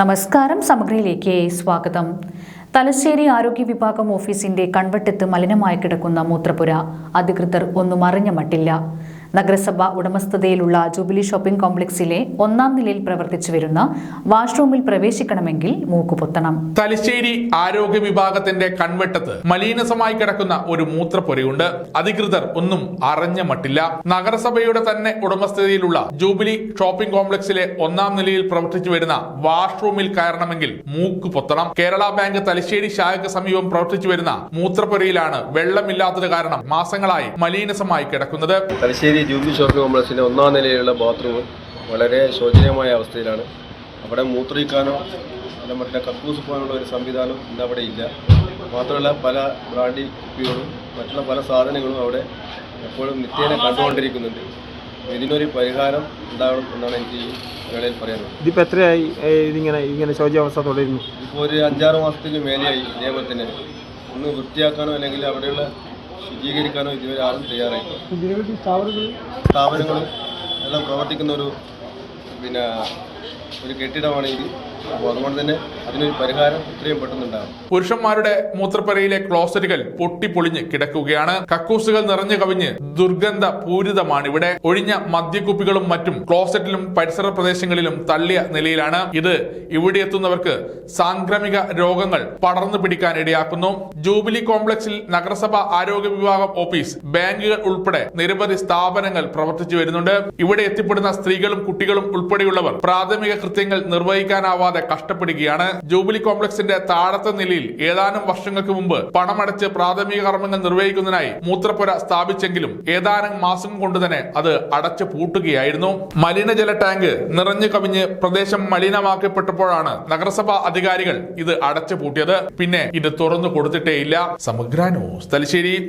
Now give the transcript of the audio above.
നമസ്കാരം സമഗ്രയിലേക്ക് സ്വാഗതം. തലശ്ശേരി ആരോഗ്യ വിഭാഗം ഓഫീസിന്റെ കൺവെട്ടത്ത് മലിനമായി കിടക്കുന്ന മൂത്രപ്പുര. അധികൃതർ ഒന്നും അറിഞ്ഞ മട്ടില്ല. നഗരസഭ ഉടമസ്ഥതയിലുള്ള ജൂബിലി ഷോപ്പിംഗ് കോംപ്ലക്സിലെ ഒന്നാം നിലയിൽ പ്രവർത്തിച്ചു വരുന്ന വാഷ്റൂമിൽ പ്രവേശിക്കണമെങ്കിൽ മൂക്കുപൊത്തണം. തലശ്ശേരി ആരോഗ്യ വിഭാഗത്തിന്റെ കൺവെട്ടത്ത് മലീനസമായി കിടക്കുന്ന ഒരു മൂത്രപ്പൊരയുണ്ട് അധികൃതർ ഒന്നും അറിഞ്ഞ മട്ടില്ല. നഗരസഭയുടെ തന്നെ ഉടമസ്ഥതയിലുള്ള ജൂബിലി ഷോപ്പിംഗ് കോംപ്ലക്സിലെ ഒന്നാം നിലയിൽ പ്രവർത്തിച്ചു വരുന്ന വാഷ്റൂമിൽ കയറണമെങ്കിൽ മൂക്ക് പൊത്തണം കേരള ബാങ്ക് തലശ്ശേരി ശാഖയ്ക്ക് സമീപം പ്രവർത്തിച്ചു വരുന്ന മൂത്രപ്പൊരയിലാണ് വെള്ളമില്ലാത്തത് കാരണം മാസങ്ങളായി മലീനസമായി കിടക്കുന്നത്. തലശ്ശേരി ജൂബിലി ഷോപ്പിംഗ് കോംപ്ലക്സിന്റെ ഒന്നാം നിലയിലുള്ള ബാത്റൂം വളരെ ശോചനീയമായ അവസ്ഥയിലാണ്. അവിടെ മൂത്രിക്കാനോ അല്ല മറ്റേ കക്കൂസ് പോകാനുള്ള ഒരു സംവിധാനം ഇന്ന് അവിടെ ഇല്ല. മാത്രമല്ല പല ബ്രാൻഡി കുപ്പികളും മറ്റുള്ള പല സാധനങ്ങളും അവിടെ എപ്പോഴും നിത്യേന കണ്ടുകൊണ്ടിരിക്കുന്നുണ്ട്. ഇതിനൊരു പരിഹാരം ഉണ്ടാകണം എന്നാണ് എനിക്ക് ഈ വേളയിൽ പറയാനുള്ളത്. ഇതിപ്പോൾ എത്രയായി? ഇതിങ്ങനെ ഇങ്ങനെ ശോചനാവസ്ഥ തുടരുന്നു. ഇപ്പോൾ ഒരു അഞ്ചാറ് മാസത്തിന് മേലെയായി ഇതേപോലെ തന്നെ. ഒന്ന് വൃത്തിയാക്കാനോ അല്ലെങ്കിൽ അവിടെയുള്ള ശുചീകരിക്കാനോ ഇതുവരെ ആരും തയ്യാറായിട്ടില്ല. സ്ഥാപനങ്ങളും എല്ലാം പ്രവർത്തിക്കുന്ന ഒരു പിന്നെ ഒരു കെട്ടിടമാണ് ഇത് പരിഹാരം പുരുഷന്മാരുടെ മൂത്രപ്പരയിലെ ക്ലോസറ്റുകൾ പൊട്ടിപ്പൊളിഞ്ഞ് കിടക്കുകയാണ്. കക്കൂസുകൾ നിറഞ്ഞു കവിഞ്ഞ് ദുർഗന്ധ പൂരിതമാണ് ഇവിടെ. ഒഴിഞ്ഞ മദ്യക്കുപ്പികളും മറ്റും ക്ലോസറ്റിലും പരിസര പ്രദേശങ്ങളിലും തള്ളിയ നിലയിലാണ്. ഇത് ഇവിടെ എത്തുന്നവർക്ക് സാംക്രമിക രോഗങ്ങൾ പടർന്നു പിടിക്കാൻ ഇടയാക്കുന്നു. ജൂബിലി കോംപ്ലക്സിൽ നഗരസഭ ആരോഗ്യ വിഭാഗം ഓഫീസ് ബാങ്കുകൾ ഉൾപ്പെടെ നിരവധി സ്ഥാപനങ്ങൾ പ്രവർത്തിച്ചു വരുന്നുണ്ട്. ഇവിടെ എത്തിപ്പെടുന്ന സ്ത്രീകളും കുട്ടികളും ഉൾപ്പെടെയുള്ളവർ പ്രാഥമിക കൃത്യങ്ങൾ നിർവഹിക്കാനാവാതെ കഷ്ടപ്പെടുകയാണ്. ജൂബിലി കോംപ്ലക്സിന്റെ താഴത്തെ നിലയിൽ ഏതാനും വർഷങ്ങൾക്ക് മുമ്പ് പണമടച്ച് പ്രാഥമിക കർമ്മങ്ങൾ നിർവഹിക്കുന്നതിനായി മൂത്രപ്പുര സ്ഥാപിച്ചെങ്കിലും ഏതാനും മാസം കൊണ്ട് തന്നെ അത് അടച്ചു പൂട്ടുകയായിരുന്നു. മലിനജല ടാങ്ക് നിറഞ്ഞു കവിഞ്ഞ് പ്രദേശം മലിനമാക്കപ്പെട്ടപ്പോഴാണ് നഗരസഭാ അധികാരികൾ ഇത് അടച്ചു പൂട്ടിയത്. പിന്നെ ഇത് തുറന്നു കൊടുത്തിട്ടേയില്ല. സമഗ്ര ന്യൂസ് തലശ്ശേരി.